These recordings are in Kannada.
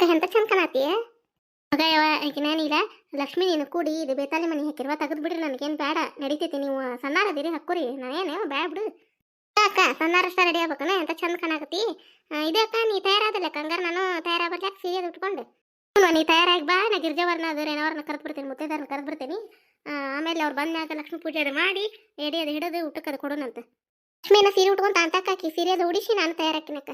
ಅಕ್ಕ ಎಂತ ಚಂದ ಕಾಣತಿ ಮಗ ಯಾವ ನಾನಿಲ್ಲ ಲಕ್ಷ್ಮಿ ನೀನು ಕೂಡಿ ಇದು ಬೇತಾಲಿ ಮನೆ ಹಾಕಿರುವ ತೆಗೆದು ಬಿಡ್ರಿ ನನಗೇನು ಬೇಡ ನಡೀತೈತಿ ನೀವು ಸಣ್ಣಾರದಿರಿ ಹಾಕೋರಿ ನಾನೇನು ಬೇಡ ಬಿಡು ಅಕ್ಕ ಸಣ್ಣಾರಷ್ಟ ರೆಡಿ ಆಗ್ಬೇಕನ ಎಂತ ಚಂದ ಕಾಣಕತ್ತಿ ಇದೇ ಅಕ್ಕ ನೀ ತಯಾರಾದಲ್ಲ ಕಂಗಾರ ನಾನು ತಯಾರಾಗ್ಬರ್ಲಾಕ ಸೀರೆ ಉಟ್ಕೊಂಡು ನೀ ತಯಾರಾಗಿ ಬಾ ನಾ ಗಿರ್ಜಾವರ್ನ ಅದು ರೇನವ್ರನ್ನ ಕರೆದು ಬಿಡ್ತೀನಿ ಮುತ್ತೈದವ್ರನ್ನ ಕರೆದು ಬಿಡ್ತೀನಿ ಆಮೇಲೆ ಅವ್ರು ಬಂದಾಗ ಲಕ್ಷ್ಮಿ ಪೂಜೆ ಮಾಡಿ ಎಡಿ ಅದು ಹಿಡಿದು ಊಟಕ್ಕೆ ಅದು ಕೊಡೋಣಂತ ಲಕ್ಷ್ಮಿನ ಸೀರೆ ಉಟ್ಕೊಂತ ಅಂತಕ್ಕಾಕಿ ಸೀರೆ ಅದು ಉಡಿಸಿ ನಾನು ತಯಾರಾಕಿನಕ್ಕ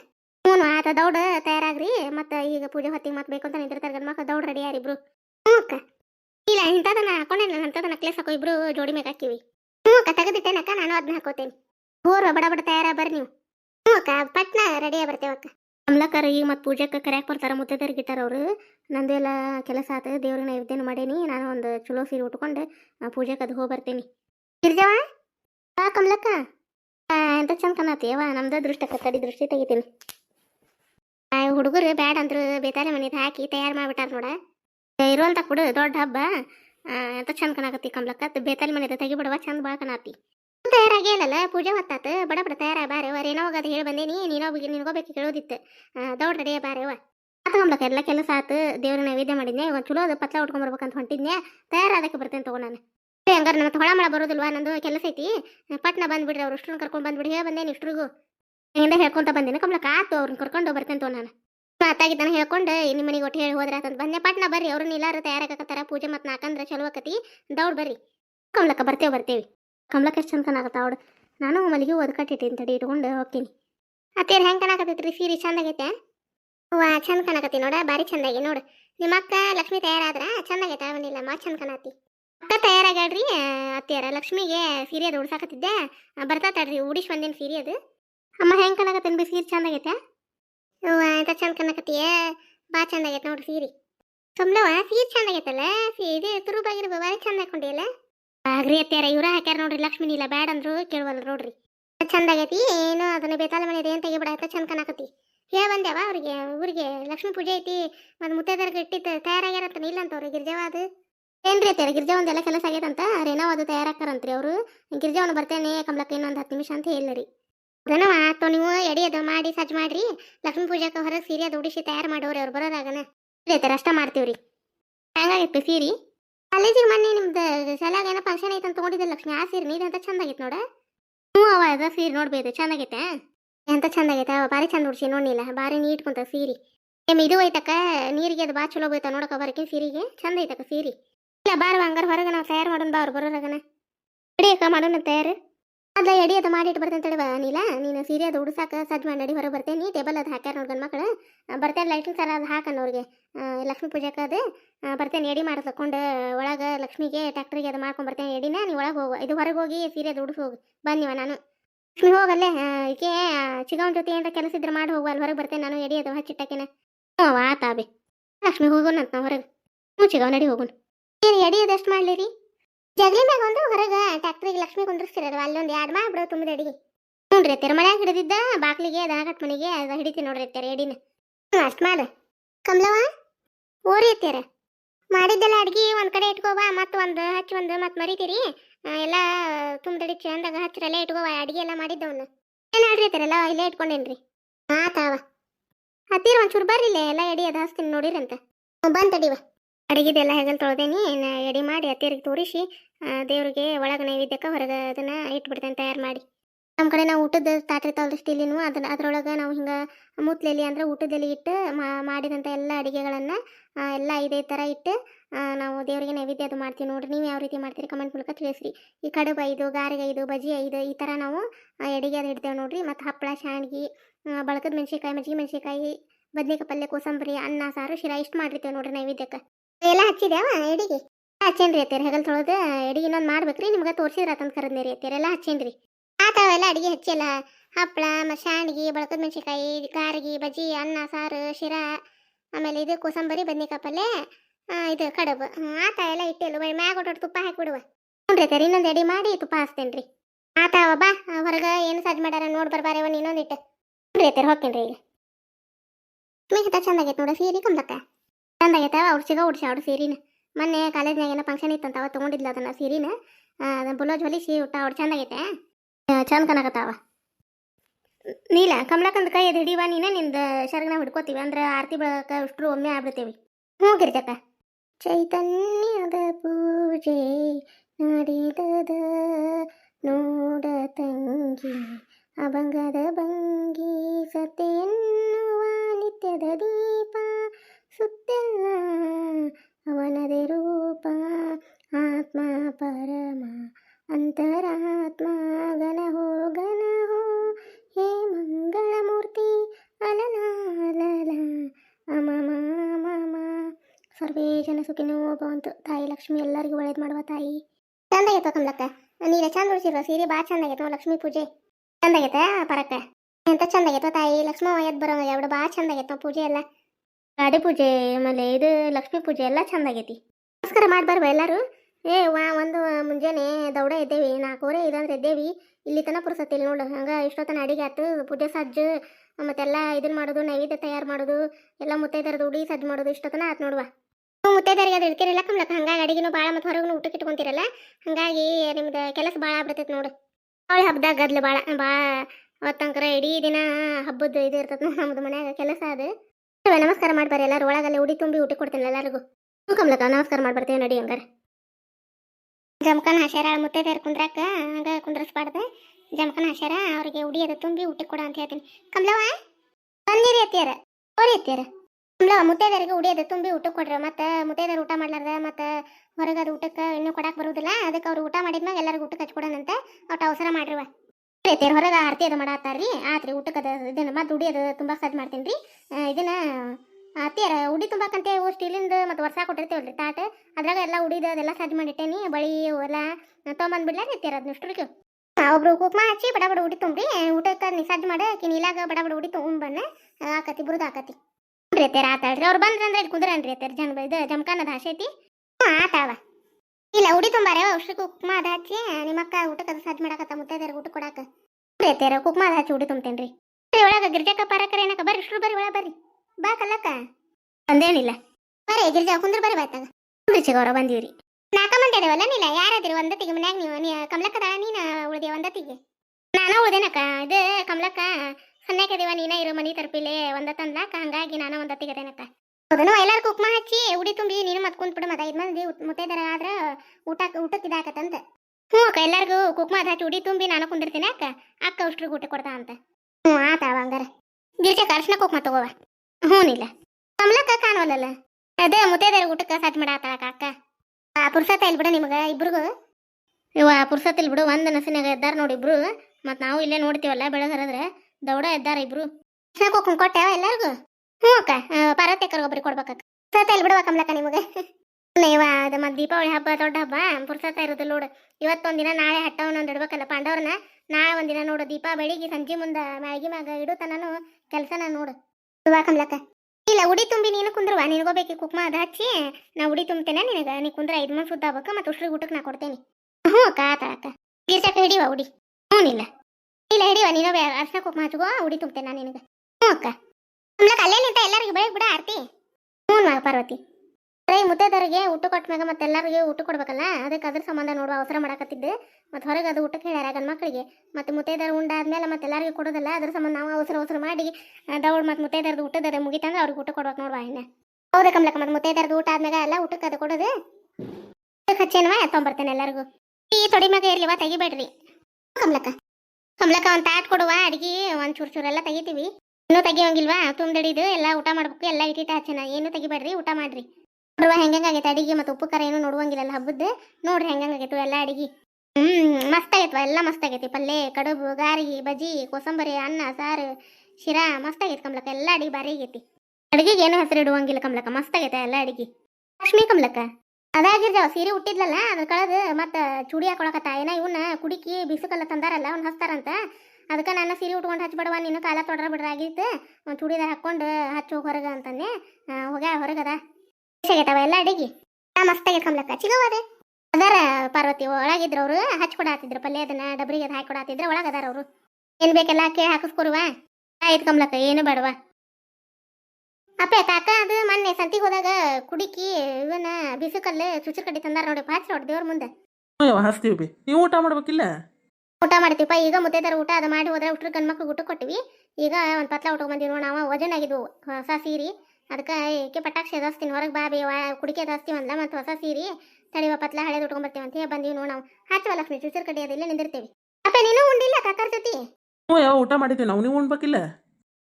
ಹ್ಞೂ ಆತ ದೌಡ್ ತಯಾರಾಗ್ರಿ. ಮತ್ತು ಈಗ ಪೂಜೆ ಹೊತ್ತಿಗೆ ಮತ್ತೆ ಬೇಕು ಅಂತ ನಿಂತಿರ್ತಾರೆ ಗಂಡ ಮಕ್ಕಳು ದೌಡ್ ರೆಡಿ ಯಾರು ಇಬ್ರು ಹ್ಞೂ ಅಕ್ಕ ಇಲ್ಲ ಇಂಥದನ್ನ ಹಾಕೊಂಡೇನ ಅಂಥದ್ದು ನಕ್ಲೆಸ್ ಹಾಕೋ ಇಬ್ರು ಜೋಡಿ ಮೇಲೆ ಹಾಕಿವಿ. ಹ್ಞೂ ಅಕ್ಕ ನಾನು ಅದನ್ನ ಹಾಕೋತೇನೆ. ಹೋರು, ಬಡ ಬಡ ತಯಾರ ಬರ್ರಿ ನೀವು. ಹ್ಞೂ ಅಕ್ಕ ಪಟ್ನ ರೆಡಿಯಾಗಿ ಬರ್ತೇವೆ ಅಕ್ಕ. ಕಮಲಕ್ಕರ ಈಗ ಮತ್ತು ಪೂಜೆಗೆ ಕರೆಯಕ್ಕೆ ಬರ್ತಾರೆ ಮುತ್ತೈದರ್ ಇಟ್ಟಾರ ಅವರು. ನಂದೆಲ್ಲ ಕೆಲಸ ಆತು, ದೇವ್ರಿಗೆ ನೈವೇದ್ಯನ ಮಾಡೇನಿ. ನಾನು ಒಂದು ಚಲೋ ಸೀರೆ ಉಟ್ಕೊಂಡು ಪೂಜೆಗೆ ಅದು ಹೋಗಿ ಬರ್ತೀನಿ. ಇರ್ಜವ? ಆ ಕಮಲಕ್ಕ ಎಂತ ಚಂದ ಕಾಣತಿ ನಮ್ದ ನಮ್ದು ದೃಷ್ಟಕ್ಕ ತಡಿ ದೃಷ್ಟಿ ತೆಗಿತೀನಿ. ಹುಡುಗರು ಬ್ಯಾಡ ಅಂದ್ರು ಬೇತಾರೆ ಮನೆದು ಹಾಕಿ ತಯಾರು ಮಾಡಿಬಿಟ್ಟಾರ ನೋಡ. ಇರುವಂತ ಕುಡು, ದೊಡ್ಡ ಹಬ್ಬ. ಎಂತ ಚಂದ ಕಾಣಕತ್ತಿ ಕಮ್ಲಕ್ಕ ಬೇತಾಲಿ ಮನೆದು ತೆಗಿಬಿಡುವ ಚಂದ ಭಾಳ ಕಾಣತಿ. ತಯಾರಾಗಿ ಅಲ್ಲಲ್ಲ ಪೂಜೆ ಹೊತ್ತಾತು, ಬಡ ಬಡ ತಯಾರ ಬಾರೆ, ಅವ್ರ ಏನೋ ಹೋಗೋದು ಹೇಳಿ ಬಂದೇನಿ ನೀನೋ ನಿನಗೋಬೇಕು ಕೇಳೋದಿತ್ತು. ದೌಡ್ ರೆಡಿಯ ಬಾರೆ ಅವ ತಗೊಂಬ್ಲಕ್ಕ, ಎಲ್ಲ ಕೆಲಸ ಆತು, ದೇವ್ರ ನೈವೇದ್ಯ ಮಾಡಿದ್ನೆ, ಒಂದು ಚಲೋ ಅದು ಪತ್ಲ ಉಟ್ಕೊಂಡ್ಬರ್ಬೇಕಂತ ಹೊಂಟಿದ್ನೆ, ತಯಾರಾದಕ್ಕೆ ಬರ್ತೇನೆ ತಗೋ ನಾನು. ಹಂಗಾರೆ ನನ್ನ ಹೊಳ ಮಳ ಬರೋದಿಲ್ವಾ, ನಂದು ಕೆಲಸ ಐತಿ. ಪಟ್ನ ಬಂದ್ಬಿಡ್ರಿ ಅವ್ರು ಇಷ್ಟ್ರನ್ನ ಕರ್ಕೊಂಡು ಬಂದ್ಬಿಡಿ, ಹೇಳಿ ಬಂದೇನಿ ಇಷ್ಟ್ರಿಗೂ. ಹಿಂದೆ ಹೇಳ್ಕೊಂತ ಬಂದೇನೆ ಕಮಲಕ್ಕ ಆತು ಅವ್ರನ್ನ ಕರ್ಕೊಂಡು ಬರ್ತೇನೆ ತಗೋ ನಾನು. ಮಾತಾಗಿದ್ದಾನೆ ಹೇಳ್ಕೊಂಡು ನಿಮ್ಮ ಮನೆಗೆ ಒಟ್ಟು ಹೇಳಿ ಹೋದ್ರೆ? ಅಂತ ಬಂದೆ. ಪಟ್ನ ಬರ್ರಿ, ಅವ್ರನ್ನ ಇಲ್ಲಾರ ತಯಾರಾಗತ್ತಾರ ಪೂಜೆ ಮತ್ತು ನಾಕಂದ್ರೆ ಚಲೋ ಆಕತಿ ದೌಡ್ ಬರ್ರಿ. ಕಮಲಕ್ಕ ಬರ್ತೇವೆ, ಬರ್ತೇವಿ. ಕಮಲಕ್ಕ ಎಷ್ಟು ಚಂದ ಕನಾಗತ್ತ ಅವಳು. ನಾನು ಮಲ್ಲಿಗೆ ಓದ್ ಕಟ್ಟಿಟ್ಟಿನಿ ತಡಿ ಇಟ್ಕೊಂಡು ಹೋಗ್ತೀನಿ. ಅತ್ತೇನು ಹೆಂಗೆ ಕಾಣಕತ್ತೈತ್ರಿ? ಸೀರೆ ಚಂದಾಗೈತೆ ವಾ, ಚಂದ ಕಾಣಕತ್ತಿ ನೋಡ, ಭಾರಿ ಚಂದಾಗಿ ನೋಡು. ನಿಮ್ಮ ಅಕ್ಕ ಲಕ್ಷ್ಮಿ ತಯಾರಾದ್ರ ಚಂದಾಗೈತೆ ಅವನಿಲ್ಲ ಮಾ ಚಂದ ಕನಾತಿ ಅಕ್ಕ ತಯಾರಾಗ್ಯಾಳ್ರಿ? ಅತ್ತಿಯಾರ ಲಕ್ಷ್ಮಿಗೆ ಸೀರೆ ಅದು ಉಡ್ಸಾಕತ್ತಿದ್ದೆ. ಬರ್ತಾ ತಡ್ರಿ ಉಡಿಸ್ ಬಂದೇನು ಸೀರೆ ಅದು. ಅಮ್ಮ ಹೆಂಗೆ ಕಾಣಕತ್ತೇನು ಬಿ ಸೀರೆ ಚಂದಾಗೈತೆ ಹ್ಞೂ ಆಯ್ತಾ ಚಂದ ಕಾಣಕತ್ತೀಯ? ಬಾ ಚಂದಾಗೈತೆ ನೋಡ್ರಿ ಸೀರೆ. ಕಮ್ಲವ ಸೀರೆ ಚಂದಾಗೈತಲ್ಲ ಸೀ ಇದು ತುರುಬಾಗಿರ್ಬ ಬಾರಿ ಚಂದ ಹಾಕೊಂಡಿಯಲ್ಲ ಆಗ್ರಿ ಅತ್ಯಾರ ಇವ್ರ ಹಾಕ್ಯಾರ ನೋಡ್ರಿ, ಲಕ್ಷ್ಮಿ ಇಲ್ಲ ಬ್ಯಾಡ ಅಂದ್ರು ಕೇಳುವಲ್ಲ ನೋಡ್ರಿ. ಚಂದಾಗೈತಿ ಏನು ಅದನ್ನ ಬೇತಾಲ ಮನೆ ಏನು ತೆಗಿಬಿಡ ಚಂದ ಕಾಣಕತ್ತಿ. ಹೇ ಬಂದ್ಯಾವ ಅವ್ರಿಗೆ, ಊರಿಗೆ ಲಕ್ಷ್ಮೀ ಪೂಜೆ ಐತಿ, ಮತ್ತು ಮುತ್ತೈದರ್ಗೆ ಇಟ್ಟಿತ್ತು ತಯಾರಾಗ್ಯಾರಂತ ಇಲ್ಲ ಅಂತ ಅವ್ರಿಗೆ ಗಿರ್ಜಾವ ಅದು. ಏನ್ರಿ ಅತ್ಯಾರ ಗಿರ್ಜಾ ಎಲ್ಲ ಕೆಲಸ ಆಗೈತಂತ ರೇನೋ ಅದು ತಯಾರಾಕಾರಂತ್ರಿ ಅವರು. ಗಿರ್ಜಾವನ ಬರ್ತೇನೆ, ಕಮಲಕ್ಕ ಇನ್ನೊಂದು ಹತ್ತು ನಿಮಿಷ ಅಂತ ಹೇಳಿರಿ ರೇನವ ತೋ ನೀವು ಎಡಿ ಅದು ಮಾಡಿ ಸಜ್ಜು ಮಾಡ್ರಿ. ಲಕ್ಷ್ಮೀ ಪೂಜಾಕ ಹೊರಗೆ ಸೀರೆ ಅದು ಉಡಿಸಿ ತಯಾರು ಮಾಡೋರಿ ಅವ್ರು ಬರೋದಾಗನ. ಇರ್ತೈತೆ ಅಷ್ಟ ಮಾಡ್ತೀವ್ರಿ. ಹೆಂಗಾಗೈತಿ ಸೀರಿ. ಕಾಲೇಜಿಗೆ ಮೊನ್ನೆ ನಿಮ್ದು ಸಲಾಗ ಏನೋ ಫಂಕ್ಷನ್ ಐತೆ ಅಂತ ತೊಗೊಂಡಿದ್ದೆ ಲಕ್ಷ್ಮಿ. ಆ ಸೀರೆ ಚಂದ ಚಂದಾಗೈತೆ ನೋಡ. ಹ್ಞೂ ಅವ ಅದ ಸೀರೆ ನೋಡ್ಬೇಕು ಚಂದಾಗೈತೆ ಎಂತ ಚಂದಾಗೈತೆ ಅವ ಭಾರಿ ಚಂದ ಉಡ್ಸಿ ನೋಡಿಲ್ಲ ಭಾರಿ ನೀಟ್ ಕುಂತ ಸೀರೆ. ಇದು ಐತಕ್ಕ ನೀರಿಗೆ ಅದು ಭಾಳ ಚಲೋ ಬೈತ ನೋಡಕ ಬರಕಿ ಸೀರೆಗೆ. ಚಂದ ಐತಕ್ಕ ಸೀರೆ. ಇಲ್ಲ ಬಾರ ಹಂಗಾರ ಹೊರಗೆ ನಾವು ತಯಾರು ಮಾಡೋಣ ಬಾ, ಅವ್ರು ಬರೋರಾಗನ. ಅಕ್ಕ ಮಾಡೋಣ ತಯಾರು. ಅದ ಎಡಿ ಅದು ಮಾಡಿಟ್ಟು ಬರ್ತೇನೆ ತಡವ ನೀಲ. ನೀನು ಸೀರೆ ಅದು ಉಡ್ಸಾಕ ಸಜ್ಜ ಮಾಡಿ ನಡಿ ಹೊರಗೆ ಬರ್ತೇನೆ. ಟೇಬಲ್ ಅದು ಹಾಕ್ಯಾರ ನೋಡ್ಗನ್ ಮಕ್ಕಳು ಬರ್ತೇನೆ ಲೈಟಿಂಗ್ ಸರ ಅದು ಹಾಕನ್ ಅವ್ರಿಗೆ. ಲಕ್ಷ್ಮಿ ಪೂಜೆಗೆ ಅದು. ಬರ್ತೇನೆ ಎಡಿ ಮಾಡಿಸ್ಕೊಂಡು ಒಳಗೆ ಲಕ್ಷ್ಮಿಗೆ ಟ್ಯಾಕ್ಟ್ರಿಗೆ ಅದು ಮಾಡ್ಕೊಂಡು ಬರ್ತೇನೆ ಎಡಿನ. ನೀವು ಒಳಗೆ ಹೋಗು. ಇದು ಹೊರಗೆ ಹೋಗಿ ಸೀರೆ ಅದು ಉಡ್ಸಿ ಹೋಗಿ. ಬನ್ನಿವ ನಾನು. ಲಕ್ಷ್ಮಿ ಹೋಗಲ್ಲೇ. ಈಕೆ ಚಿಗವನ ಜೊತೆ ಏನಾರ ಕೆಲಸ ಇದ್ರೆ ಮಾಡಿ ಹೋಗು. ಅಲ್ಲಿ ಹೊರಗೆ ಬರ್ತೇನೆ ನಾನು ಎಡಿ ಅದು ಹಚ್ಚಿಟ್ಟಕ್ಕೇನ ಹ್ಞೂ ಆತಾಬಿ ಲಕ್ಷ್ಮಿ ಹೋಗೋಣಂತ ನಾವು ಹೊರಗೆ. ಹ್ಞೂ ಚಿಗಾವ್ ನಡಿ ಹೋಗೋಣ. ಏನು ಎಡಿ ಅದು ಎಷ್ಟು ಮಾಡಲಿ ಜಗಲಿ ಮ್ಯಾಗ ಒಂದು ಹೊರಗೆ ಟ್ಯಾಕ್ಟ್ರಿಗೆ ಲಕ್ಷ್ಮಿ ಕುಂದ್ರಿಸ್ತಿರಲ್ವ, ಅಲ್ಲೊಂದು ಎರಡು ಮಾಡ್ಬಿಡು ತುಂಬಿದ ಅಡಿಗೆ. ಹ್ಞೂ ರೀ ಮನ್ಯಾಗ ಹಿಡಿದಿದ್ದ ಬಾಕ್ಲಿಗೆ ಕಟ್ ಮನೆಗೆ ಅದು ಹಿಡಿತೀನಿ ನೋಡ್ರಿ ಅತ್ತೆರ ಎಡಿನ ಹ್ಞೂ ಅಷ್ಟು ಮಾಡು. ಕಮಲವ ಓರಿ ಅತ್ತೆರ ಮಾಡಿದ್ದೆಲ್ಲ ಅಡ್ಗೆ ಒಂದು ಕಡೆ ಇಟ್ಕೋಬಾ, ಮತ್ತು ಒಂದು ಹಚ್ಚಿ ಒಂದು ಮತ್ತೆ ಮರಿತೀರಿ. ಎಲ್ಲಾ ತುಂಬದಡಿ ಚಂದಾಗ ಹಚ್ಚಿರಲ್ಲ ಇಟ್ಕೋವ ಅಡಿಗೆ ಎಲ್ಲ ಮಾಡಿದ್ದವನ್ನ ಏನು ಹೇಳ್ರಿತಾರಲ್ಲ ಇಲ್ಲೇ ಇಟ್ಕೊಂಡೇನ್ರಿ? ಆತಾವ ಹತ್ತಿರ ಒಂಚೂರು ಬರ್ರಿ ಇಲ್ಲೇ, ಎಲ್ಲ ಎಡಿ ಅದು ಹಾಸ್ತೀನಿ ನೋಡಿರಂತ. ಬಂದ್ ತಡಿವ. ಅಡಿಗೆದೆಲ್ಲ ಹೆಗಲ್ ತೊಳ್ದೇನಿ ಎಡಿ ಮಾಡಿ ಹತ್ತಿರಿಗೆ ತೋರಿಸಿ. ದೇವ್ರಿಗೆ ಒಳಗೆ ನೈವೇದ್ಯಕ್ಕೆ ಹೊರಗೆ ಅದನ್ನು ಇಟ್ಬಿಡ್ತೇನೆ ತಯಾರು ಮಾಡಿ. ನಮ್ಮ ಕಡೆ ನಾವು ಊಟದ ತಾಟ್ರಿ ಇರ್ತಾವಲ್ರಿ ಸ್ಟೀಲಿನೂ ಅದನ್ನು ಅದರೊಳಗೆ ನಾವು ಹಿಂಗೆ ಮೂತ್ಲೆಲಿ ಅಂದ್ರೆ ಊಟದಲ್ಲಿ ಇಟ್ಟು ಮಾಡಿದಂಥ ಎಲ್ಲ ಅಡುಗೆಗಳನ್ನು ಎಲ್ಲ ಇದೇ ಥರ ಇಟ್ಟು ನಾವು ದೇವರಿಗೆ ನೈವೇದ್ಯ ಅದು ಮಾಡ್ತೀವಿ ನೋಡಿರಿ. ನೀವು ಯಾವ ರೀತಿ ಮಾಡ್ತೀರಿ ಕಮೆಂಟ್ ಮೂಲಕ ತಿಳಿಸ್ರಿ. ಈ ಕಡುಬು ಐದು, ಗಾರಿಗೆ ಐದು ಬಜಿ ಐದು ಈ ಥರ ನಾವು ಅಡುಗೆ ಅದು ಇಡ್ತೇವೆ ನೋಡಿರಿ. ಮತ್ತು ಹಪ್ಪಳ ಶಾಣ್ಗಿ ಬಳಕದ ಮೆಣಸಿಕಾಯಿ ಮಜ್ಜಿಗೆ ಮೆಣಸಿಕಾಯಿ ಬದ್ನಿಕಾಯಿ ಪಲ್ಯ, ಕೋಸಂಬರಿ, ಅನ್ನ, ಸಾರು, ಶಿರಾ ಇಷ್ಟು ಮಾಡಿರ್ತೇವೆ ನೋಡಿರಿ ನೈವೇದ್ಯಕ್ಕೆ. ಎಲ್ಲ ಹಚ್ಚಿದ್ಯಾವ ಹಚ್ಚೇನ್ರಿ ಅತ್ತೇರಿ ಹೆಗಲ್ ತೊಳೆದು ಅಡಿಗೆ ಇನ್ನೊಂದು ಮಾಡ್ಬೇಕ್ರಿ ನಿಮ್ಗೆ ತೋರಿಸಿದ್ರ ರೀ ಕರೆದ್ನೇರಿ ಅತ್ತೇರೆಲ್ಲ ಹಚ್ಚೇನ್ರಿ. ಆತಾವೆಲ್ಲ ಅಡಿಗೆ ಹಚ್ಚಿಲ್ಲ. ಹಪ್ಪಳ ಶಾಣ್ಗಿ ಬಳಕದ ಮೆಣಸಿಕಾಯಿ ಕಾರ್ಗಿ ಬಜ್ಜಿ ಅನ್ನ ಸಾರು ಶಿರಾ ಆಮೇಲೆ ಇದು ಕೋಸಂಬರಿ ಬದ್ನಿಕಾಯಿ ಪಲ್ಯ ಆ, ಇದು ಕಡುಬು ಆ ಆತ ಎಲ್ಲ ಇಟ್ಟಿಲ್ಲ. ಬರೀ ಮ್ಯಾಗ ಒಟ್ಟು ತುಪ್ಪ ಹಾಕಿಬಿಡುವ. ಹ್ಞೂ ರೀ ಇನ್ನೊಂದು ಎಡಿ ಮಾಡಿ ತುಪ್ಪ ಹಾಸ್ತೇನೆ ರೀ ಆತಾವ ಬಾ ಹೊರಗೆ ಏನು ಸಜ್ಜು ಮಾಡ್ಯಾರ ನೋಡಿ ಬರ್ಬಾರೆ ಒಂದು ಇನ್ನೊಂದು ಇಟ್ಟು. ಹ್ಞೂ ರೀ ಅತ್ತೇರಿ ಹೋಗ್ತೇನೆ ರೀ ಈಗ ಮಿಗತ ಚಂದಾಗೈತೆ ನೋಡ ಸೀರೆ ಕಮ್ಲಕ್ಕ ಚಂದಾಗೈತವ ಅವ್ರು ಉಡ್ಸಿ ಅವ್ರ ಸೀರಿನ. ಮೊನ್ನೆ ಕಾಲೇಜ್ನಾಗ ಏನೋ ಫಂಕ್ಷನ್ ಇತ್ತಂತ, ಅವ ತೊಗೊಂಡಿದ್ಲ ಅದನ್ನ ಸೀರಿನ. ಅದನ್ನ ಬುಲೋಜ್ ಹೊಲಿಸಿ ಊಟ ಅವ್ರು ಚಂದಾಗೈತೆ. ಚಂದ ಕನಕತ್ತಾವ ನೀಲ, ಕಮಲಕ್ಕಂದ ಕೈ ಅದು ಹಿಡಿವ, ನೀನ ನಿಂದ ಶರಗನ ಹಿಡ್ಕೋತೀವಿ, ಅಂದ್ರೆ ಆರತಿ ಬೆಳಕ ಅಷ್ಟು ಒಮ್ಮೆ ಆಗ್ಬಿಡ್ತೇವಿ. ಹ್ಞೂ ಚೈತನ್ಯ ಚೈತನ್ಯದ ಪೂಜೆ ನಡೆದದ ನೋಡ ತಂಗಿ, ಅಭಂಗದ ಭಂಗಿ ಸತ್ಯ ಎನ್ನುವ ನಿತ್ಯದ ದೀಪ ಸುತ್ತೆಲ್ಲ ಅವನದೇ ರೂಪ ಆತ್ಮ ಪರಮ ಅಂತರಾತ್ಮ ಗನ ಹೋ ಗನ ಹೋ. ಮಂಗಳಮೂರ್ತಿ ಅಲಲಾಲಲ ಅಮಮ ಮಮ ಸರ್ವೇ ಜನ ಸುಖಿನೋ ಬಂತು ತಾಯಿ ಲಕ್ಷ್ಮಿ ಎಲ್ಲರಿಗೂ ಒಳ್ಳೇದು ಮಾಡುವ ತಾಯಿ. ಚಂದ ಆಗೈತೋ ಕಮಲಕ್ಕ ನೀನು ಚಂದ ಉಳಿಸಿರುವ ಸೀರೆ ಭಾಳ ಚಂದ ಆಗೈತೋ ಲಕ್ಷ್ಮೀ ಪೂಜೆ. ಚಂದಾಗೈತೆ ಪರಕ್ಕ? ಎಂತ ಚಂದ ಆಗೈತೋ ತಾಯಿ? ಲಕ್ಷ್ಮವ್ವ ಎದ್ದು ಬರೋಂಗ ಎರಡು ಭಾಳ ಚಂದ ಆಗೈತೋ ಪೂಜೆ ಎಲ್ಲ. ಗಾಡಿ ಪೂಜೆ, ಆಮೇಲೆ ಇದು ಲಕ್ಷ್ಮೀ ಪೂಜೆ ಎಲ್ಲ ಚಂದ ಆಗೈತಿ ನಮಸ್ಕಾರ ಮಾಡಿ ಬರ್ಬ ಎಲ್ಲರೂ. ಏ, ವಾ, ಒಂದು ಮುಂಜಾನೆ ದೌಡ ಇದ್ದೇವಿ ನಾಲ್ಕೂವರೆ ಇದಂದ್ರೆ ಇದ್ದೇವಿ ಇಲ್ಲಿ ತನಕ ಪುರ್ಸತ್ತಿಲ್ಲ ನೋಡು, ಹಂಗೆ ಇಷ್ಟೊತ್ತನ ಅಡಿಗೆ ಆಯ್ತು ಪೂಜೆ ಸಜ್ಜು, ಮತ್ತೆಲ್ಲ ಇದನ್ನ ಮಾಡೋದು, ನೈವೇದ್ಯ ತಯಾರು ಮಾಡೋದು, ಎಲ್ಲ ಮುತ್ತೈದಾರದು ಉಡಿ ಸಜ್ಜು ಮಾಡೋದು, ಇಷ್ಟೊತ್ತನ ಆತು ನೋಡುವ. ಮುತ್ತೈದರಿಗೆ ಅದು ಇಡ್ತೀರಲ್ಲ ಕಮ್ಲಕ್ಕ ಹಂಗಾಗಿ ಅಡಿಗೆನೂ ಭಾಳ ಮತ್ತು ಹೊರಗೂ ಊಟಕ್ಕೆ ಇಟ್ಕೊಂತಿರಲ್ಲ, ಹಂಗಾಗಿ ನಿಮ್ದು ಕೆಲಸ ಭಾಳ ಆಗ್ಬಿಡ್ತೈತೆ ನೋಡು. ಅವಳ ಹಬ್ಬದಾಗ ಗದ್ಲು ಭಾಳ ಭಾಳ ಅವತ್ತಂಕರ ಇಡೀ ದಿನ ಹಬ್ಬದ ಇದು ಇರ್ತದೆ ನಮ್ಮದು ಮನ್ಯಾಗ ಕೆಲಸ ಅದು. ನಮಸ್ಕಾರ ಮಾಡ್ಬಾರಿ ಎಲ್ಲರೂ. ಒಳಗಲ್ಲೇ ಉಡಿ ತುಂಬಿ ಊಟ ಕೊಡ್ತೀನಿ ಎಲ್ಲರಿಗೂ. ಕಮ್ಲಕ್ಕ, ನಮಸ್ಕಾರ ಮಾಡ್ಬರ್ತೇವೆ ನೋಡಿ ಹಂಗಾರೆ. ಜಮಕನ ಹಶಾರ ಮುತ್ತೈದೆಯರು ಕುಂದ್ರಾಕ ಹಂಗ ಕುಂದ್ರಸ್ಬಾರ್ದು. ಜಮಕನ ಹಶಾರ ಅವ್ರಿಗೆ ಉಡಿ ಅದು ತುಂಬಿ ಊಟ ಕೊಡ ಅಂತ ಹೇಳ್ತೀನಿ. ಕಮಲವ ಬಂದಿರಿ ಅತ್ತಿಯರ. ಓರಿ ಅತ್ತಿಯಾರ. ಕಮಲವ ಮುತ್ತೈದೆಯರಿಗೆ ಉಡಿ ಅದು ತುಂಬಿ ಊಟ ಕೊಡ್ರಿ. ಮತ್ತೆ ಮುತ್ತೈದೆಯರು ಊಟ ಮಾಡ್ಲಾರ್ದ, ಮತ್ತೆ ಹೊರಗೆ ಅದು ಊಟಕ್ಕೆ ಇನ್ನೂ ಕೊಡಕ್ಕೆ ಬರುವುದಿಲ್ಲ ಅದಕ್ಕೆ ಅವ್ರು ಊಟ ಮಾಡಿದ್ಮ್ಯಾಗ ಎಲ್ಲರಿಗೂ ಊಟಕ್ಕೆ ಹಚ್ಕೊಡೋಣಂತೆ. ಒಟ್ಟು ಅವಸರ ಮಾಡ್ರಿವ ಅತ್ತಿಯಾರ ಹೊರಗೆ ಆರತಿ ಅದು ಮಾಡತ್ತಾರ್ರಿ. ಆತ್ರಿ ಊಟಕ್ಕದ ಇದನ್ನ ಮತ್ತೆ ಉಡಿ ಅದು ತುಂಬ ಸದ್ ಮಾಡ್ತೀನಿ ರೀ ಇದನ್ನ ಆತಿಯರ ಉಡಿ ತುಂಬಾಕಂತೆ ಇವು ಸ್ಟೀಲಿಂದ ಮತ್ತು ವರ್ಷ ಕೊಟ್ಟಿರ್ತೇವಲ್ರಿ ತಾಟ. ಅದ್ರಾಗ ಎಲ್ಲ ಉಡಿದ ಅದೆಲ್ಲ ಸಜ್ಜು ಮಾಡಿಟ್ಟೇನಿ. ಬಳಿ ಎಲ್ಲ ತೊಗೊಂಬಂದ್ಬಿಡ್ಲ ಎತ್ತೀರ ಅದನ್ನ ಇಷ್ಟರಿಗೆ ಒಬ್ರು ಕುಕ್ಮ ಹಚ್ಚಿ ಬಡ ಬಡ ಉಡಿ ತುಂಬ್ರಿ. ಊಟಕ್ಕೆ ನೀ ಸಜ್ಜು ಮಾಡ. ಆಕಿ ನೀಲಾಗ ಬಡ ಬಡ ಉಡಿ ತೊಗೊಂಬನ್ನ ಆಕತಿ ಬುರುದು ಆಕತಿ. ರೀ ಅತ್ಯಾರ ಆತಾಳ್ರಿ? ಅವ್ರು ಬಂದ್ರಂದ್ರೆ ಇಲ್ಲಿ ಕುಂದ್ರನ್ರಿ ಜನ ಇದು ಜಮಕಾನದ ಆಸೆ ಐತಿ ಆತಾವ ಇಲ್ಲ ಉಡಿ ತುಂಬಾರ. ಔಷಧಿ ಕುಕ್ಮ ಅದ ಹಚ್ಚಿ ನಿಮ್ಮ ಅಕ್ಕ ಊಟಕ್ಕೆ ಅದು ಸಾಧ್ಯ ಮಾಡಾಕತ್ತ ಮುತ್ತೈದರ ಊಟ ಕೊಡಾಕ. ರೀ ಅತ್ಯಾರ ಕುಕ್ಮ ಅದ ಹಚ್ಚಿ ಉಡಿ ತುಂಬ್ತೇನ್ರಿ. ಒಳಗ ಗಿರ್ಜಕ್ಕ ಪಾರಕರ ಏನಕ್ಕ? ಬರ್ರಿ ಇಷ್ಟು ಬರ್ರಿ ಒಳಗ ಬರ್ರಿ. ಬಾ ಕಲ್ಲಕ್ಕ. ಅಂದೇನಿಲ್ಲ. ಬರ್ರಿ ಗಿರ್ಜಾ ಕುಂದ್ರ ಬರ್ರಿ ಬಾಯ್ತಾಗ ಕುಂದ್ರಿ ಚಿಗವ್ರ ಬಂದಿವ್ರಿ. ನಾಕ ಮಂದಿ ಅದೇವಲ್ಲ ನೀಲ? ಯಾರದಿರಿ ಒಂದತ್ತಿಗೆ ಮನ್ಯಾಗ ನೀವು? ನೀ ಕಮಲಕ್ಕದ ನೀನ ಉಳಿದೆ ಒಂದತ್ತಿಗೆ ನಾನು ಉಳ್ದೇನಕ್ಕ? ಇದು ಕಮಲಕ್ಕ ಸಣ್ಣಕ್ಕೆದೇವ ನೀನ ಇರೋ ಮನಿ ತರ್ಪಿಲೆ ಒಂದ ತಂದಾಕ ಹಂಗಾಗಿ ನಾನು ಒಂದತ್ತಿಗೆ ಅದೇನಕ್ಕ? ಹೌದನು? ಎಲ್ಲಾರು ಕುಕ್ಮ ಹಚ್ಚಿ, ಉಡಿ ತುಂಬಿ, ನೀನು ಮತ್ ಕುಂತ್ಬಿಡು ಮತ್ತೆ ಐದು ಮಂದಿ ಮುತ್ತೈದರ ಆದ್ರ ಊಟ ಊಟಕ್ಕೆ ಇದಾಕತ್ತಂತ. ಹ್ಞೂ ಅಕ್ಕ, ಎಲ್ಲರಿಗೂ ಕುಕ್ಮ ಅದ್ ಹಚ್ಚಿ, ಉಡಿ ತುಂಬಿ, ನಾನು ಕುಂದಿರ್ತೀನಿ ಅಕ್ಕ. ಅಕ್ಕ ಅಷ್ಟ್ರಿಗೆ ಊಟ ಕೊಡ್ತಾ ಅಂತ. ಹ್ಞೂ ಆತಾವ ಹಂಗಾರ. ಗಿರ್ಜಾ ಅರ್ಶನ ಕುಕ್ಮ ತಗೋವ ಇಲ್ಲ ಕಮಲಕ್ಕ ಕಾಣವಲ್ಲಲ್ಲ? ಅದೇ ಮುತ್ತೈದರ ಊಟಕ್ಕೆ ಸಚ್ ಮಾಡಾತಾಳಕ್ಕ ಅಕ್ಕ. ಪುರ್ಸತ್ತ ಇಲ್ಲಿ ಬಿಡು ನಿಮಗೆ, ಇಬ್ರಿಗೂ. ಇವ ಪುರ್ಸತ್ ಇಲ್ಲಿ ಬಿಡು, ಒಂದು ನಸಿನಾಗ ಎದ್ದಾರ ನೋಡಿ ಇಬ್ರು. ಮತ್ತು ನಾವು ಇಲ್ಲೇ ನೋಡ್ತೀವಲ್ಲ ಬೆಳಗರದ್ರೆ, ದೌಡ ಎದ್ದಾರ ಇಬ್ರು. ಕುಕ್ಮ ಕೊಟ್ಟೆವ ಎಲ್ಲರಿಗೂ? ಹ್ಞೂ ಅಕ್ಕ ಪಾರ್ವತಿಕರ್ ಒಬ್ರಿಗೆ ಕೊಡ್ಬೇಕಕ್ಕ ಪುರ್ಸತ್ತ ಇಲ್ಲಿ ಬಿಡುವ ಕಮಲಕ್ಕ ನಿಮಗೆ. ಇವ ಅದು ಮತ್ತು ದೀಪಾವಳಿ ಹಬ್ಬ, ದೊಡ್ಡ ಹಬ್ಬ, ಪುರ್ಸತ್ತ ಇರೋದಿಲ್ಲ ನೋಡು. ಇವತ್ತೊಂದಿನ ನಾಳೆ ಹಟ್ಟವನ್ನೊಂದು ಇಡ್ಬೇಕಲ್ಲ ಪಾಂಡವ್ರನ್ನ. ನಾಳೆ ಒಂದಿನ ನೋಡು, ದೀಪ ಬೆಳಿಗ್ಗೆ ಸಂಜೆ ಮುಂದೆ ಮ್ಯಾಗಿ ಮ್ಯಾಗ ಇಡು ಕೆಲಸನ ನೋಡು. ಇವಾ ಕಮಲಕ್ಕ. ಇಲ್ಲ, ಉಡಿ ತುಂಬಿ ನೀನು ಕುಂದ್ರುವ ನಿನಗೋಬೇಕು ಕುಕ್ಮ ಅದ ಹಚ್ಚಿ, ನಾ ಉಡಿ ತುಂಬ್ತೇನೆ, ನಿನಗೆ ನೀ ಕುಂದ್ರ ಐದು ಮಂದಿ ಸುದ್ದ ಆಗ್ಬೇಕು, ಮತ್ತು ಉಷ್ಟ್ರಿಗೆ ಊಟಕ್ಕೆ ನಾ ಕೊಡ್ತೇನೆ. ಹ್ಞೂ ಅಕ್ಕ, ಆತ ಅಕ್ಕ ಹಿಡಿವ ಉಡಿ. ಹ್ಞೂ ಇಲ್ಲ. ಇಲ್ಲ ಹಿಡಿವ ನೀನು ಅರ್ಶನ ಕುಕ್ಮ ಹಚ್ಕೋ, ಉಡಿ ತುಂಬ್ತೇನೆ ನಾನು ನಿನಗೆ. ಹ್ಞೂ ಅಕ್ಕ. ನಮ್ಲಕ್ಕ ಅಲ್ಲೇ ನಿಂತ ಎಲ್ಲರಿಗೂ ಬೆಳಗ್ಗೆ ಬಿಡ ಆರ್ತಿ. ಹ್ಞೂ ಮಾ ಪಾರ್ವತಿ. ಅದೇ ಮುತ್ತೈದರಿಗೆ ಊಟ ಕೊಟ್ಟಮ್ಯಾಗ ಮತ್ತೆ ಎಲ್ಲರಿಗೂ ಊಟ ಕೊಡ್ಬೇಕಲ್ಲ? ಅದಕ್ಕೆ ಅದ್ರ ಸಂಬಂಧ ನೋಡುವ ಅವಸರ ಮಾಡಕತ್ತಿದ್ದೆ. ಮತ್ತು ಹೊರಗೆ ಅದು ಊಟಕ್ಕೆ ಹೇಳ್ಯಾರ ಗಂಡ ಮಕ್ಕಳಿಗೆ ಮತ್ತು ಮುತ್ತೈದಾರ ಉಂಡಾದ್ಮೇಲೆ ಮತ್ತೆ ಎಲ್ಲರಿಗೂ ಕೊಡೋದಲ್ಲ, ಅದ್ರ ಸಂಬಂಧ ನಾವು ಅವಸರ ಅವಸರ ಮಾಡಿ ದೌಡ್ ಮತ್ತು ಮುತ್ತೈದಾರದ ಊಟದ ಮುಗಿತಂದ್ರೆ ಅವ್ರಿಗೆ ಊಟ ಕೊಡ್ಬೇಕು ನೋಡುವ ಇನ್ನ. ಹೌದಾ ಕಮಲಕ್ಕ, ಮತ್ತು ಮುತ್ತೈದಾರದ ಊಟ ಆದ್ಮ್ಯಾಗ ಎಲ್ಲ ಊಟಕ್ಕೆ ಅದು ಕೊಡೋದು? ಹಚ್ಚೇನವ? ತೊಗೊಂಬರ್ತೇನೆ ಎಲ್ಲರಿಗೂ. ಈ ತೊಡಿ ಮ್ಯಾಗ ಇರ್ಲಿವ ತೆಗಿಬೇಡ್ರಿ. ಕಮಲಕ್ಕ ಕಮಲಕ್ಕ ಒಂದು ತಾಟ್ ಕೊಡುವ, ಅಡಿಗೆ ಒಂದು ಚೂರು ಚೂರೆಲ್ಲ ತೆಗಿತೀವಿ. ಇನ್ನೂ ತೆಗಿಯೋಂಗಿಲ್ವಾ? ತುಂಬಿಡಿದು ಎಲ್ಲ ಊಟ ಮಾಡ್ಬೇಕು, ಎಲ್ಲ ಇಟ್ಟಿಟ್ಟ ಹಚ್ಚನ ಏನು ತೆಗಿಬೇಡ್ರಿ, ಊಟ ಮಾಡ್ರಿ. ನೋಡುವ ಹೆಂಗಂಗಾಗೈತೆ ಅಡಿಗೆ ಮತ್ತು ಉಪ್ಪು ಖಾರ ಏನು ನೋಡುವಂಗಿಲ್ಲ ಹಬ್ಬದ ನೋಡ್ರಿ ಹೆಂಗಂಗಾಗೈತು ಎಲ್ಲ ಅಡಿಗೆ. ಹ್ಮ್, ಮಸ್ತ್ ಆಗೈತ್ವಾ? ಎಲ್ಲ ಮಸ್ತ್ ಆಗೈತಿ. ಪಲ್ಲೆ, ಕಡುಬು ಗಾರಿಗೆ ಬಜ್ಜಿ, ಕೋಸಂಬರಿ, ಅನ್ನ, ಸಾರು, ಶಿರಾ, ಮಸ್ತ್ ಆಗೈತಿ ಕಮಲಕ್ಕ. ಎಲ್ಲ ಅಡಿಗೆ ಭಾರಿ ಆಗೈತಿ. ಅಡಿಗೆಗೆ ಏನು ಹೆಸರು ಇಡುವಂಗಿಲ್ಲ ಮಸ್ತ್ ಆಗೈತೆ ಎಲ್ಲ ಅಡಿಗೆ. ಲಕ್ಷ್ಮಿ ಕಮಲಕ್ಕ. ಅದಾಗಿರ್ಜಾವ ಸೀರೆ ಹುಟ್ಟಿದ್ಲಲ್ಲ ಅದ್ರ ಕಳೆದು ಮತ್ತೆ ಚೂಡಿ ಹಾಕೊಳಕತ್ತ ಏನ ಇವನ್ನ ಕುಡಿಕಿ ಬಿಸುಕಲ್ಲ ತಂದಾರಲ್ಲ, ಅವ್ನು ಹಚ್ತಾರಂತ. ಅದಕ್ಕೆ ನನ್ನ ಸೀರೆ ಉಟ್ಕೊಂಡು ಹಚ್ಬಿಡವ ನೀನು ಕಾಲ ತೊಡ್ರ ಬಿಡ್ರ ಆಗಿತ್ತು, ಒಂದು ಚೂಡಿದಾರ ಹಾಕೊಂಡು ಹಚ್ಚು ಹೊರಗೆ ಅಂತಂದೆ. ಹೋಗ್ಯ ಹೊರಗದ. ಆಗೈತವ ಎಲ್ಲ ಅಡಿಗೆ? ಮಸ್ತ್ ಆಗೈತೆ ಕಮಲಕ್ಕ. ಚಿಗವದೆ ಅದಾರ ಪಾರ್ವತಿ, ಒಳಗಿದ್ರು ಅವರು ಹಚ್ಕೊಡಾತಿದ್ರು ಪಲ್ಯ ಅದನ್ನ, ಡಬ್ರಿಗೆ ಅದು ಹಾಕೊಡಾತಿದ್ರು ಒಳಗದಾರ ಅವರು. ಏನ್ ಬೇಕೆಲ್ಲ ಕೇಳಿ ಹಾಕಿಸ್ಕೊಡುವ. ಆಯ್ತು ಕಂಬ್ಲಕ್ಕ ಏನು ಬೇಡವಾ. ಅಪ್ಪೆ ತಾತ ಅದು ಮೊನ್ನೆ ಸಂತಿಗೆ ಹೋದಾಗ ಕುಡಿಕಿ ಇವನ ಬಿಸಿಕಲ್ಲು ಚುಚ್ಚರ್ ಕಡ್ಡಿ ತಂದಾರ ನೋಡಿ ಪಾಚ್ ನೋಡಿ ದೇವ್ರ ಮುಂದೆ. ಹಸ್ತೀವಿ ಬಿ ನೀವು ಊಟ ಮಾಡ್ಬೇಕಿಲ್ಲ? ಊಟ ಮಾಡ್ತೀವಪ್ಪ ಈಗ ಮುದ್ದೆದಾರ ಊಟ ಅದು ಮಾಡಿ ಹೋದ್ರೆ ಹುಟ್ರ ಗಂಡು ಮಕ್ಳು ಊಟ ಕೊಟ್ಟಿವಿ ಈಗ ಒಂದು ಪತ್ಲ ಊಟ ಬಂದಿವಿ ನೋಡಿ ನಾವು ವಜನ್ ಆಗಿದ್ವು ಹೊಸ ಸೀರೆ. ಅದಕ್ಕೆ ಏಕೆ ಪಟಾಕ್ಷಿ ಎದಾಸ್ತೀನಿ ಹೊರಗೆ ಬಾ ಬೇ ಕುಡಿಕೆ ಎದಾಸ್ತೀವಿ ಅಂದ್ಲ ಮತ್ತು ಹೊಸ ಸೀರೆ. ತಡಿವ ಪತ್ಲ ಹಳೇದು ಉಟ್ಕೊಂಬರ್ತೀವಿ ಅಂತ ಹೇಳಿ ಬಂದೀವಿ ನೋಡಿ ನಾವು. ಹಾಚುವ ಲಕ್ಷ್ಮಿ ಚುಚ್ಚರ್ ಕಡ್ಡಿ ಅದಿಲ್ಲ ನಿಂದಿರ್ತೀವಿ. ಅಪ್ಪ ನೀನು ಉಂಡಿಲ್ಲ ಕಾಕರ್ ಜೊತೆ? ಹ್ಞೂ ಯಾವ ಊಟ ಮಾಡಿದ್ವಿ ನಾವು ನೀವು ಉಣ್ಬೇಕಿಲ್ಲ?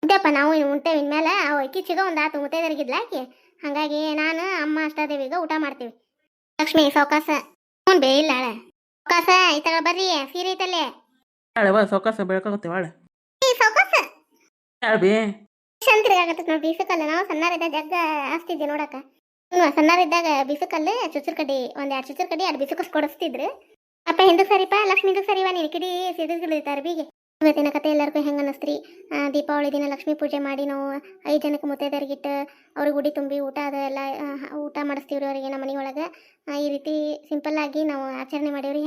ಇದ್ದಪ್ಪ ನಾವು ಇನ್ನು ಉಂಟೇವಿ ಇನ್ಮೇಲೆ. ಅವು ಅಕ್ಕಿ ಚಿಗ ಒಂದು ಆತು ಮುತ್ತೈದರಿಗಿದ್ಲ ಆಕಿ ಹಾಗಾಗಿ ನಾನು ಅಮ್ಮ ಅಷ್ಟಾದೇವಿಗ ಊಟ ಮಾಡ್ತೀವಿ. ಲಕ್ಷ್ಮಿ ಸೌಕಾಸ. ಹ್ಞೂ ಬೇ ಇಲ್ಲ ಸೌಕಾಸ ಈ ತಗ ಬರ್ರಿ ಸೀರೆ ಐತಲ್ಲೇ. ಯಾಳವ ಸೌಕಾಸ ಬೆಳಕಾಗುತ್ತೆ ಬಾಳ ಈ ಸೌಕಾಸ? ಯಾಳ್ ಬೇ? ಶಂತ್ರಿ ಆಗತ್ತೆ ನೋಡಿ ಬೀಸಕಲ್ಲ. ನಾವು ಸಣ್ಣರಿದ್ದ ಜಗ್ಗ ಆಸ್ತಿದ್ದೆ ನೋಡಕ್ಕ. ಹ್ಞೂ ಸಣ್ಣರಿದ್ದಾಗ ಬೀಸಕಲ್ಲು ಚುಚ್ಚುರ್ ಕಡ್ಡಿ ಒಂದು ಎರಡು ಚುಚ್ಚುರ್ ಕಡ್ಡಿ ಎರಡು ಬಿಸುಕಸ್ ಕೊಡಿಸ್ತಿದ್ರು. ಅಪ್ಪ ಹಿಂದಕ್ಕೆ ಸರಿಪ್ಪ ಲಕ್ಷ್ಮಿ ಹಿಂದಕ್ಕೆ ಸರಿವಾ ನೀನು? ಕಿಡಿ ಸಿಡಿಸ್ಗಿಳಿತಾರೆ ಬೀಗೆ. ಇವತ್ತಿನ ಕತೆ ಎಲ್ಲರಿಗೂ ಹೆಂಗೆ ಅನ್ನಿಸ್ತ್ರಿ ದೀಪಾವಳಿ ದಿನ ಲಕ್ಷ್ಮೀ ಪೂಜೆ ಮಾಡಿ ನಾವು ಐದು ಜನಕ್ಕೆ ಮುತ್ತೈದರಿಗಿಟ್ಟು ಅವ್ರಿಗೆ ಗುಡಿ ತುಂಬಿ ಊಟ ಅದು ಎಲ್ಲ ಊಟ ಮಾಡಿಸ್ತೀವ್ರಿ ಅವರಿಗೆ ನಮ್ಮ ಮನೆಯೊಳಗೆ. ಈ ರೀತಿ ಸಿಂಪಲ್ ಆಗಿ ನಾವು ಆಚರಣೆ ಮಾಡೀವ್ರಿ.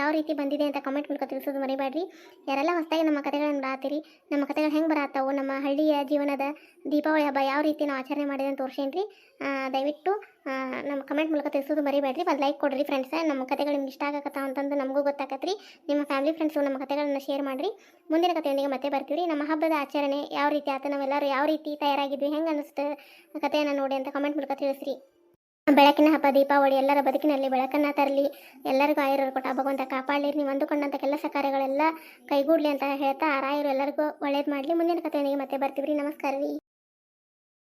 ಯಾವ ರೀತಿ ಬಂದಿದೆ ಅಂತ ಕಮೆಂಟ್ ಮೂಲಕ ತಿಳಿಸೋದು ಮರಿಬೇಡ್ರಿ. ಯಾರೆಲ್ಲ ಹೊಸದಾಗಿ ನಮ್ಮ ಕತೆಗಳನ್ನು ಬರಾತೀರಿ, ನಮ್ಮ ಕತೆಗಳು ಹೆಂಗೆ ಬರತ್ತಾವು ನಮ್ಮ ಹಳ್ಳಿಯ ಜೀವನದ ದೀಪಾವಳಿ ಹಬ್ಬ ಯಾವ ರೀತಿ ನಾವು ಆಚರಣೆ ಮಾಡಿದೆ ಅಂತ ತೋರಿಸೇನ್ರಿ. ದಯವಿಟ್ಟು ನಮ್ಮ ಕಮೆಂಟ್ ಮೂಲಕ ತಿಳಿಸೋದು ಮರಿಬೇಡ್ರಿ. ಒಂದು ಲೈಕ್ ಕೊಡ್ರಿ ಫ್ರೆಂಡ್ಸ್ ನಮ್ಮ ಕತೆಗಳು ನಿಮ್ಗೆ ಇಷ್ಟ ಆಗತ್ತ ಅಂತಂದು ನಮಗೂ ಗೊತ್ತಾಗತ್ರಿ ನಿಮ್ಮ ಫ್ಯಾಮಿಲಿ ಫ್ರೆಂಡ್ಸು ನಮ್ಮ ಕತೆಗಳನ್ನ ಶೇರ್ ಮಾಡಿರಿ. ಮುಂದಿನ ಕಥೆಯೊಂದಿಗೆ ಮತ್ತೆ ಬರ್ತೀವಿ ನಮ್ಮ ಹಬ್ಬದ ಆಚರಣೆ ಯಾವ ರೀತಿ ಆತ, ನಾವೆಲ್ಲರೂ ಯಾವ ರೀತಿ ತಯಾರಾಗಿದ್ವಿ, ಹೆಂಗೆ ಅನ್ನಿಸ್ತು ಕಥೆಯನ್ನು ನೋಡಿ ಅಂತ ಕಮೆಂಟ್ ಮೂಲಕ ತಿಳಿಸ್ರಿ. ಬೆಳಕಿನ ಹಬ್ಬ, ದೀಪಾವಳಿ, ಎಲ್ಲರ ಬದುಕಿನಲ್ಲಿ ಬೆಳಕನ್ನು ತರಲಿ, ಎಲ್ಲರಿಗೂ ಆಯುರ್ವರು ಕೊಟ್ಟ ಭಗವಂತ ಕಾಪಾಡಲಿ, ನೀವು ಅಂದುಕೊಂಡಂಥ ಕೆಲಸ ಕಾರ್ಯಗಳೆಲ್ಲ ಕೈಗೂಡಲಿ ಅಂತ ಹೇಳ್ತಾ, ಆರಾಯರು ರಾಯರು ಎಲ್ಲರಿಗೂ ಒಳ್ಳೇದು ಮಾಡಲಿ. ಮುಂದಿನ ಕಥೆಯೊಂದಿಗೆ ಮತ್ತೆ ಬರ್ತೀವಿ ರೀ ನಮಸ್ಕಾರ ರೀ.